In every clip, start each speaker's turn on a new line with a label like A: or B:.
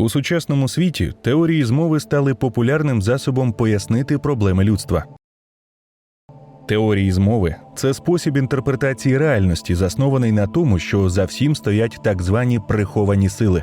A: У сучасному світі теорії змови стали популярним засобом пояснити проблеми людства. Теорії змови це спосіб інтерпретації реальності, заснований на тому, що за всім стоять так звані приховані сили.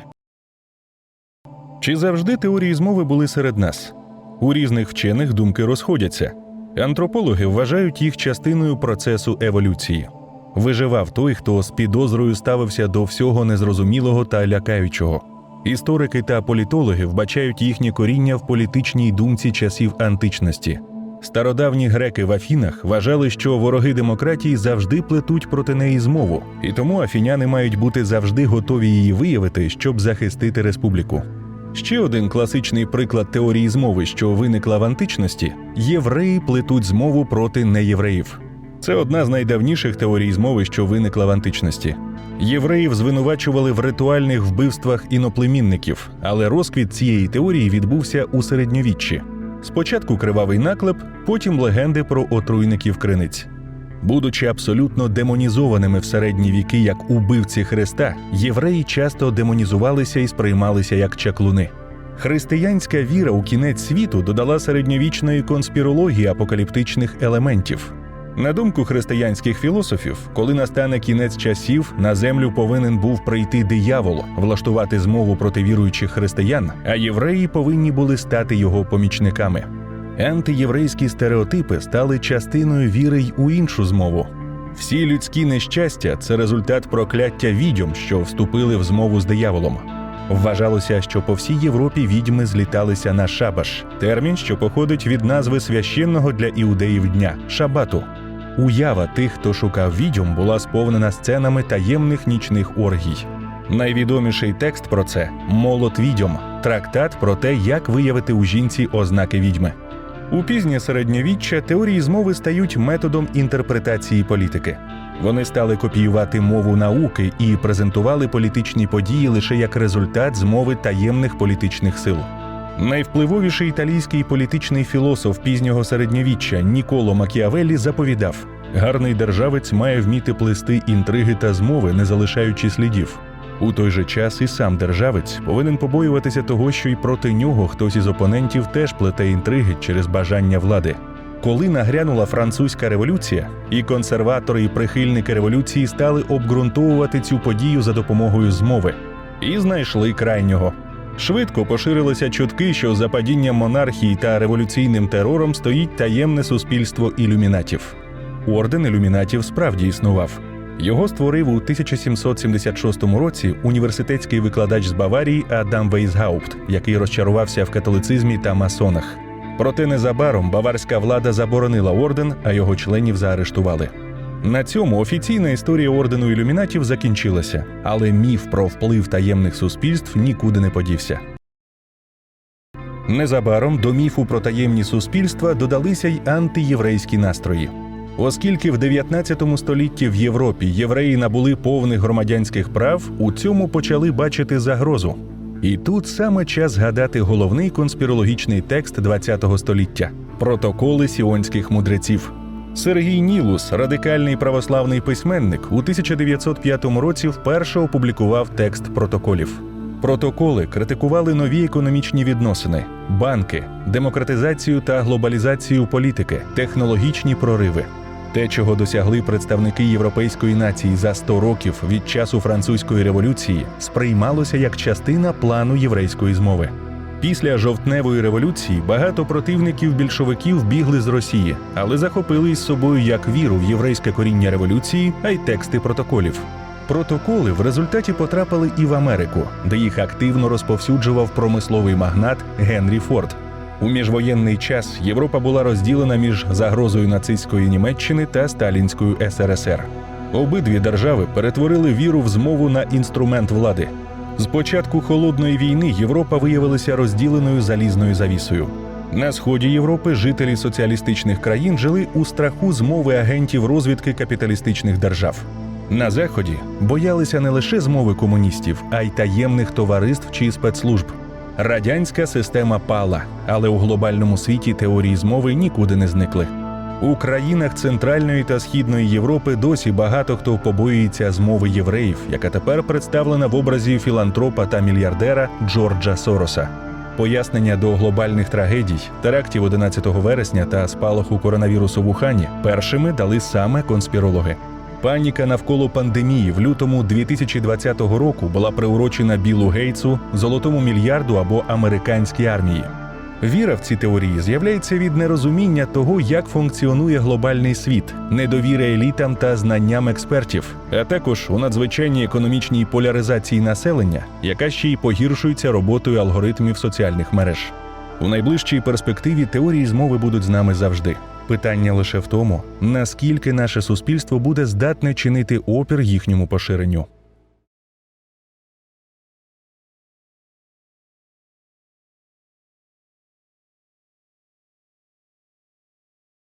A: Чи завжди теорії змови були серед нас? У різних вчених думки розходяться. Антропологи вважають їх частиною процесу еволюції. Виживав той, хто з підозрою ставився до всього незрозумілого та лякаючого. Історики та політологи вбачають їхнє коріння в політичній думці часів античності. Стародавні греки в Афінах вважали, що вороги демократії завжди плетуть проти неї змову, і тому афіняни мають бути завжди готові її виявити, щоб захистити республіку. Ще один класичний приклад теорії змови, що виникла в античності: євреї плетуть змову проти неєвреїв. Це одна з найдавніших теорій змови, що виникла в античності. Євреїв звинувачували в ритуальних вбивствах іноплемінників, але розквіт цієї теорії відбувся у середньовіччі. Спочатку кривавий наклеп, потім легенди про отруйників криниць. Будучи абсолютно демонізованими в середні віки як убивці Христа, євреї часто демонізувалися і сприймалися як чаклуни. Християнська віра у кінець світу додала середньовічної конспірології апокаліптичних елементів. На думку християнських філософів, коли настане кінець часів, на землю повинен був прийти диявол, влаштувати змову проти віруючих християн, а євреї повинні були стати його помічниками. Антиєврейські стереотипи стали частиною віри й у іншу змову. Всі людські нещастя це результат прокляття відьом, що вступили в змову з дияволом. Вважалося, що по всій Європі відьми зліталися на шабаш, термін, що походить від назви священного для іудеїв дня шабату. Уява тих, хто шукав відьом, була сповнена сценами таємних нічних оргій. Найвідоміший текст про це молот відьом, трактат про те, як виявити у жінці ознаки відьми. У пізнє середньовіччя теорії змови стають методом інтерпретації політики. Вони стали копіювати мову науки і презентували політичні події лише як результат змови таємних політичних сил. Найвпливовіший італійський політичний філософ пізнього середньовіччя Ніколо Макіавеллі заповідав: гарний державець має вміти плести інтриги та змови, не залишаючи слідів. У той же час і сам державець повинен побоюватися того, що й проти нього хтось із опонентів теж плете інтриги через бажання влади. Коли нагрянула французька революція, і консерватори і прихильники революції стали обґрунтовувати цю подію за допомогою змови і знайшли крайнього. Швидко поширилися чутки, що за падінням монархії та революційним терором стоїть таємне суспільство ілюмінатів. Орден ілюмінатів справді існував. Його створив у 1776 році університетський викладач з Баварії Адам Вейсгаупт, який розчарувався в католицизмі та масонах. Проте незабаром баварська влада заборонила орден, а його членів заарештували. На цьому офіційна історія ордену ілюмінатів закінчилася, але міф про вплив таємних суспільств нікуди не подівся. Незабаром до міфу про таємні суспільства додалися й антиєврейські настрої. Оскільки в 19 столітті в Європі євреї набули повних громадянських прав, у цьому почали бачити загрозу. І тут саме час згадати головний конспірологічний текст ХХ століття протоколи сіонських мудреців. Сергій Нілус, радикальний православний письменник, у 1905 році вперше опублікував текст протоколів. Протоколи критикували нові економічні відносини, банки, демократизацію та глобалізацію політики, технологічні прориви. Те, чого досягли представники європейської нації за 100 років від часу французької революції, сприймалося як частина плану єврейської змови. Після жовтневої революції багато противників більшовиків бігли з Росії, але захопили із собою як віру в єврейське коріння революції, а й тексти протоколів. Протоколи в результаті потрапили і в Америку, де їх активно розповсюджував промисловий магнат Генрі Форд. У міжвоєнний час Європа була розділена між загрозою нацистської Німеччини та Сталінською СРСР. Обидві держави перетворили віру в змову на інструмент влади. З початку холодної війни Європа виявилася розділеною залізною завісою. На сході Європи жителі соціалістичних країн жили у страху змови агентів розвідки капіталістичних держав. На заході боялися не лише змови комуністів, а й таємних товариств чи спецслужб. Радянська система пала, але у глобальному світі теорії змови нікуди не зникли. У країнах Центральної та Східної Європи досі багато хто побоюється змови євреїв, яка тепер представлена в образі філантропа та мільярдера Джорджа Сороса. Пояснення до глобальних трагедій, терактів 11 вересня та спалаху коронавірусу в Ухані першими дали саме конспірологи. Паніка навколо пандемії в лютому 2020 року була приурочена Білу Гейтсу, золотому мільярду або американській армії. Віра в ці теорії з'являється від нерозуміння того, як функціонує глобальний світ, недовіри елітам та знанням експертів, а також у надзвичайній економічній поляризації населення, яка ще й погіршується роботою алгоритмів соціальних мереж. У найближчій перспективі теорії змови будуть з нами завжди. Питання лише в тому, наскільки наше суспільство буде здатне чинити опір їхньому поширенню.